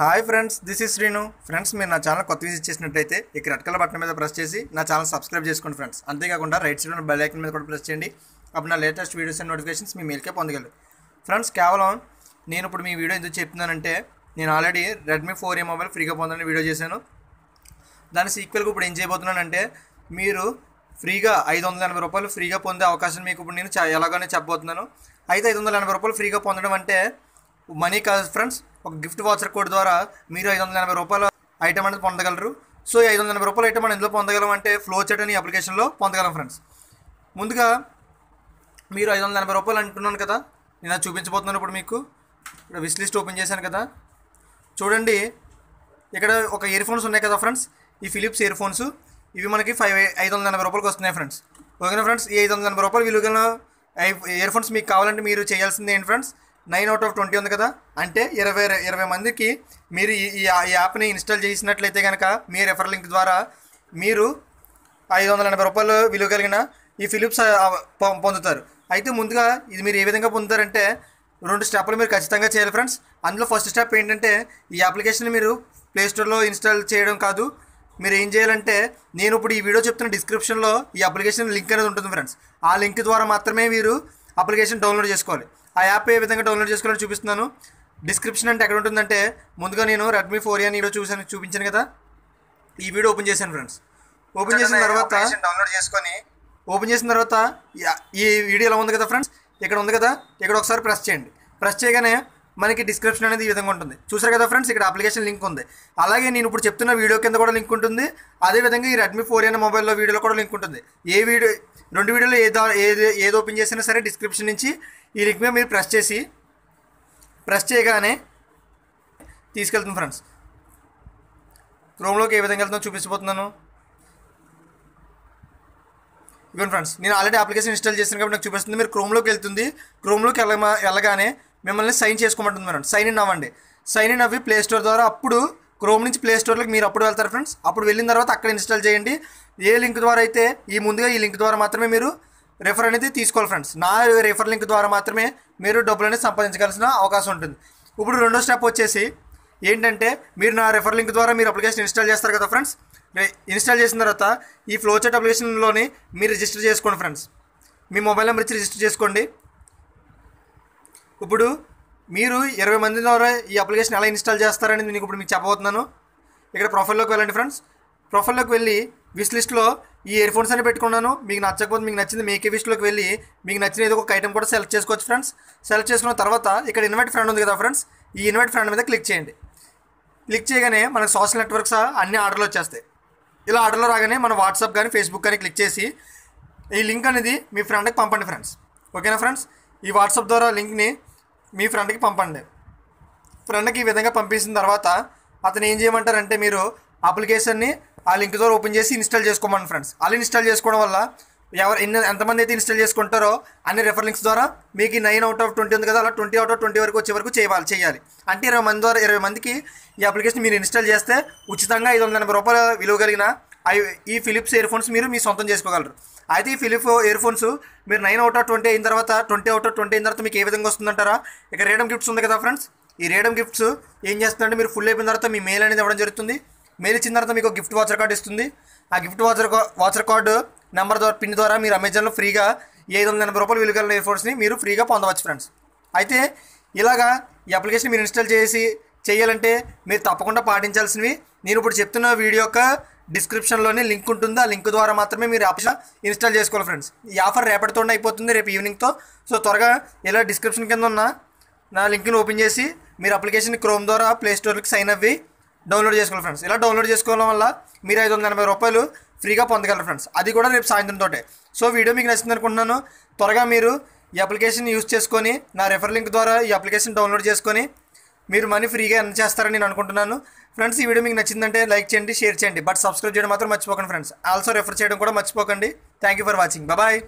Hi friends this is Srinu friends మీరు నా channel కొత్త విజిట్ చేసినట్టయితే ఇక్కడ రెడ్ కలర్ బటన్ మీద ప్రెస్ చేసి నా ఛానల్ సబ్స్క్రైబ్ చేసుకోండి ఫ్రెండ్స్. అంతేకాకుండా రైట్ సైడ్ ఉన్న బెల్ ఐకన్ మీద కూడా ప్రెస్ చేయండి. అప్పుడు నా లేటెస్ట్ వీడియోస్ అండ్ నోటిఫికేషన్స్ మీ మెయిల్కే పొందగలరు ఫ్రెండ్స్ కేవలం నేను ఇప్పుడు మీ వీడియో ఎందుకు చెప్తున్నానంటే నేను already Redmi four A mobile ఫ్రీగా పొందని వీడియో చేశాను. దాని సీక్వెల్కి ఇప్పుడు ఏం చేయబోతున్నానంటే మీరు ఫ్రీగా ఐదు వందల ఎనభై రూపాయలు ఫ్రీగా పొందే అవకాశం మీకు ఇప్పుడు నేను ఎలాగోనే చెప్పబోతున్నాను. అయితే ఐదు వందల ఎనభై రూపాయలు ఫ్రీగా పొందడం అంటే మనీ కాదు ఫ్రెండ్స్. ఒక గిఫ్ట్ వాచర్ కోడ్ ద్వారా మీరు ఐదు వందల ఎనభై రూపాయల ఐటమ్ అనేది పొందగలరు. సో ఈ ఐదు వందల ఎనభై రూపాయల ఐటమ్ మనం ఎందులో పొందగలం అంటే ఫ్లో చెట్ అనే అప్లికేషన్లో పొందగలం ఫ్రెండ్స్ ముందుగా మీరు ఐదు వందల ఎనభై రూపాయలు అంటున్నాను కదా నేను చూపించబోతున్నాను ఇప్పుడు మీకు. ఇక్కడ విష్ లిస్ట్ ఓపెన్ చేశాను కదా. చూడండి ఇక్కడ ఒక ఇయర్ ఫోన్స్ ఉన్నాయి కదా ఫ్రెండ్స్ ఈ ఫిలిప్స్ ఇయర్ ఫోన్స్ ఇవి మనకి ఫైవ్ ఐదు వందల ఎనభై రూపాయలకి వస్తున్నాయి ఫ్రెండ్స్ ఓకేనా ఫ్రెండ్స్ ఈ ఐదు వందల ఎనభై రూపాయలు విలువగల ఇయర్ ఫోన్స్ మీకు కావాలంటే మీరు చేయాల్సింది ఏంటి friends nine out of twenty ఉంది కదా? అంటే ఇరవై ఇరవై మందికి మీరు ఈ యాప్ని ఇన్స్టాల్ చేసినట్లయితే కనుక మీ రెఫర్ లింక్ ద్వారా మీరు ఐదు వందల ఎనభై రూపాయలు విలువ కలిగిన ఈ ఫిలిప్స్ పొందుతారు. అయితే ముందుగా ఇది మీరు ఏ విధంగా పొందుతారంటే రెండు స్టెప్లు మీరు ఖచ్చితంగా చేయాలి ఫ్రెండ్స్ అందులో ఫస్ట్ స్టెప్ ఏంటంటే ఈ అప్లికేషన్ మీరు ప్లే స్టోర్లో ఇన్స్టాల్ చేయడం కాదు. మీరు ఏం చేయాలంటే నేను ఇప్పుడు ఈ వీడియో చెప్తున్న డిస్క్రిప్షన్లో ఈ అప్లికేషన్ లింక్ అనేది ఉంటుంది ఫ్రెండ్స్ ఆ లింక్ ద్వారా మాత్రమే మీరు అప్లికేషన్ డౌన్లోడ్ చేసుకోవాలి. ఆ యాప్ ఏ విధంగా డౌన్లోడ్ చేసుకోవాలని చూపిస్తున్నాను. డిస్క్రిప్షన్ అంటే ఎక్కడ ఉంటుందంటే ముందుగా నేను రెడ్మీ ఫోర్ అని ఈరోజు చూసాను చూపించాను కదా. ఈ వీడియో ఓపెన్ చేశాను ఫ్రెండ్స్ ఓపెన్ చేసిన తర్వాత డౌన్లోడ్ చేసుకొని ఓపెన్ చేసిన తర్వాత ఈ వీడియో ఎలా ఉంది కదా ఫ్రెండ్స్ ఇక్కడ ఉంది కదా ఇక్కడ ఒకసారి ప్రెస్ చేయండి. ప్రెస్ చేయగానే మనకి డిస్క్రిప్షన్ అనేది ఈ విధంగా ఉంటుంది. చూసారు కదా ఫ్రెండ్స్ ఇక్కడ అప్లికేషన్ లింక్ ఉంది. అలాగే నేను ఇప్పుడు చెప్తున్న వీడియో కింద కూడా లింక్ ఉంటుంది. అదేవిధంగా ఈ రెడ్మీ ఫోర్ అనే మొబైల్లో వీడియోలో కూడా లింక్ ఉంటుంది. ఏ వీడియో రెండు వీడియోలో ఏదో ఏది ఏది ఓపెన్ చేసినా సరే డిస్క్రిప్షన్ నుంచి ఈ లింక్ మీద మీరు ప్రెస్ చేసి ప్రెస్ చేయగానే తీసుకెళ్తుంది ఫ్రెండ్స్ క్రోమ్లోకి ఏ విధంగా వెళ్తుందో చూపించబోతున్నాను. ఇవ్వండి ఫ్రెండ్స్ నేను ఆల్రెడీ అప్లికేషన్ ఇన్స్టాల్ చేసిన కాబట్టి నాకు చూపిస్తుంది. మీరు క్రోమ్లోకి వెళ్తుంది. క్రోమ్లోకి వెళ్ళగా వెళ్ళగానే మిమ్మల్ని సైన్ చేసుకోమంటుంది మేడం. సైన్ ఇన్ అవ్వండి. సైన్ ఇన్ అవ్వి ప్లే స్టోర్ ద్వారా అప్పుడు క్రోమ్ నుంచి ప్లే స్టోర్లోకి మీరు అప్పుడు వెళ్తారు ఫ్రెండ్స్ అప్పుడు వెళ్ళిన తర్వాత అక్కడ ఇన్స్టాల్ చేయండి. ఏ లింక్ ద్వారా అయితే ఈ ముందుగా ఈ లింక్ ద్వారా మాత్రమే మీరు రెఫర్ అనేది తీసుకోవాలి ఫ్రెండ్స్ నా రెఫర్ లింక్ ద్వారా మాత్రమే మీరు డబ్బులు అనేది సంపాదించగలసిన అవకాశం ఉంటుంది. ఇప్పుడు రెండో స్టెప్ వచ్చేసి ఏంటంటే మీరు నా రెఫర్ లింక్ ద్వారా మీరు అప్లికేషన్ ఇన్స్టాల్ చేస్తారు కదా ఫ్రెండ్స్ ఇన్స్టాల్ చేసిన తర్వాత ఈ ఫ్లోచాట్ అప్లికేషన్లోని మీరు రిజిస్టర్ చేసుకోండి ఫ్రెండ్స్ మీ మొబైల్ నెంబర్ ఇచ్చి రిజిస్టర్ చేసుకోండి. ఇప్పుడు మీరు ఇరవై మంది ద్వారా ఈ అప్లికేషన్ ఎలా ఇన్స్టాల్ చేస్తారని నేను ఇప్పుడు మీకు చెప్పబోతున్నాను. ఇక్కడ ప్రొఫైల్లోకి వెళ్ళండి ఫ్రెండ్స్. ప్రొఫైల్లోకి వెళ్ళి విష్ లిస్ట్లో ఈ ఇయర్ ఫోన్స్ అని పెట్టుకున్నాను. మీకు నచ్చకపోతే మీకు నచ్చింది మేకే విష్లోకి వెళ్ళి మీకు నచ్చిన ఏదో ఒక ఐటమ్ కూడా సెలెక్ట్ చేసుకోవచ్చు ఫ్రెండ్స్. సెలెక్ట్ చేసుకున్న తర్వాత ఇక్కడ ఇన్వైట్ ఫ్రెండ్ ఉంది కదా ఫ్రెండ్స్. ఈ ఇన్వైట్ ఫ్రెండ్ మీద క్లిక్ చేయండి. క్లిక్ చేయగానే మనకు సోషల్ నెట్వర్క్స్ అన్ని ఆర్డర్లు వచ్చేస్తాయి. ఇలా ఆర్డర్లో రాగానే మన వాట్సాప్ కానీ ఫేస్బుక్ కానీ క్లిక్ చేసి ఈ లింక్ అనేది మీ ఫ్రెండ్కి పంపండి ఫ్రెండ్స్. ఓకేనా ఫ్రెండ్స్? ఈ వాట్సాప్ ద్వారా లింక్ని మీ ఫ్రెండ్కి పంపండి. ఫ్రెండ్కి ఈ విధంగా పంపించిన తర్వాత అతను ఏం చేయమంటారంటే మీరు అప్లికేషన్ని ఆ లింక్ ద్వారా ఓపెన్ చేసి ఇన్స్టాల్ చేసుకోమని ఫ్రెండ్స్. అలా ఇన్స్టాల్ చేసుకోవడం వల్ల ఎవరు ఎన్ని ఎంతమంది అయితే ఇన్స్టాల్ చేసుకుంటారో అన్ని రెఫర్ లింక్స్ ద్వారా మీకు నైన్ అవుట్ ఆఫ్ ట్వంటీ ఉంది కదా అలా ట్వంటీ అవుట్ ఆఫ్ ట్వంటీ వరకు వచ్చే వరకు చేయాలి చేయాలి. అంటే ఇరవై మంది ద్వారా ఇరవై మందికి ఈ అప్లికేషన్ మీరు ఇన్స్టాల్ చేస్తే ఉచితంగా ఐదు వందల ఎనభై రూపాయల విలువ కలిగిన ఈ ఫిలిప్స్ ఇయర్ ఫోన్స్ మీరు మీ సొంతం చేసుకోగలరు. అయితే ఈ ఫిలిప్ ఇయర్ ఫోన్స్ మీరు నైన్ అవుట్ ఆఫ్ ట్వంటీ అయిన తర్వాత ట్వంటీ అవుట్ ఆఫ్ ట్వంటీ అయిన తర్వాత మీకు ఏ విధంగా వస్తుందంటారా? ఇక రేడమ్ గిఫ్ట్స్ ఉంది కదా ఫ్రెండ్స్ ఈ రేడమ్ గిఫ్ట్స్ ఏం చేస్తుందంటే మీరు ఫుల్ అయిపోయిన తర్వాత మీ మెయిల్ అనేది ఇవ్వడం జరుగుతుంది. మెయిల్ ఇచ్చిన తర్వాత మీకు గిఫ్ట్ వాచర్ కార్డు ఇస్తుంది. ఆ gift voucher voucher card number ద్వారా పిన్ ద్వారా మీరు అమెజాన్లో ఫ్రీగా ఐదు వందల ఎనభై రూపాయలు విలువ ఇయర్ ఫోన్స్ని మీరు ఫ్రీగా పొందవచ్చు ఫ్రెండ్స్ అయితే ఇలాగా ఈ అప్లికేషన్ మీరు ఇన్స్టాల్ చేసి చేయాలంటే మీరు తప్పకుండా పాటించాల్సినవి. నేను ఇప్పుడు చెప్తున్న వీడియో యొక్క డిస్క్రిప్షన్లోనే లింక్ ఉంటుంది. ఆ లింక్ ద్వారా మాత్రమే మీరు ఆప్షన్ ఇన్స్టాల్ చేసుకోవాలి ఫ్రెండ్స్. ఈ ఆఫర్ రేపటితో అయిపోతుంది రేపు ఈవినింగ్తో. సో త్వరగా ఇలా డిస్క్రిప్షన్ కింద ఉన్న నా లింక్ని ఓపెన్ చేసి మీరు అప్లికేషన్ క్రోమ్ ద్వారా ప్లే స్టోర్కి సైన్ అవ్వి డౌన్లోడ్ చేసుకోవాలి ఫ్రెండ్స్. ఇలా డౌన్లోడ్ చేసుకోవడం వల్ల మీరు ఐదు వందల ఎనభై రూపాయలు ఫ్రీగా పొందగలరు ఫ్రెండ్స్. అది కూడా రేపు సాయంత్రం తోటే. సో వీడియో మీకు నచ్చింది అనుకుంటున్నాను. త్వరగా మీరు ఈ అప్లికేషన్ యూస్ చేసుకొని నా రెఫర్ లింక్ ద్వారా ఈ అప్లికేషన్ డౌన్లోడ్ చేసుకొని మీరు మనీ ఫ్రీగా ఎర్న్ చేస్తారని నేను అనుకుంటున్నాను. ఫ్రెండ్స్ ఈ వీడియో మీకు నచ్చిందంటే లైక్ చేయండి షేర్ చేయండి. బట్ సబ్స్క్రైబ్ చేయడం మాత్రం మర్చిపోకండి ఫ్రెండ్స్. ఆల్సో రెఫర్ చేయడం కూడా మర్చిపోకండి. Thank you for watching. Bye.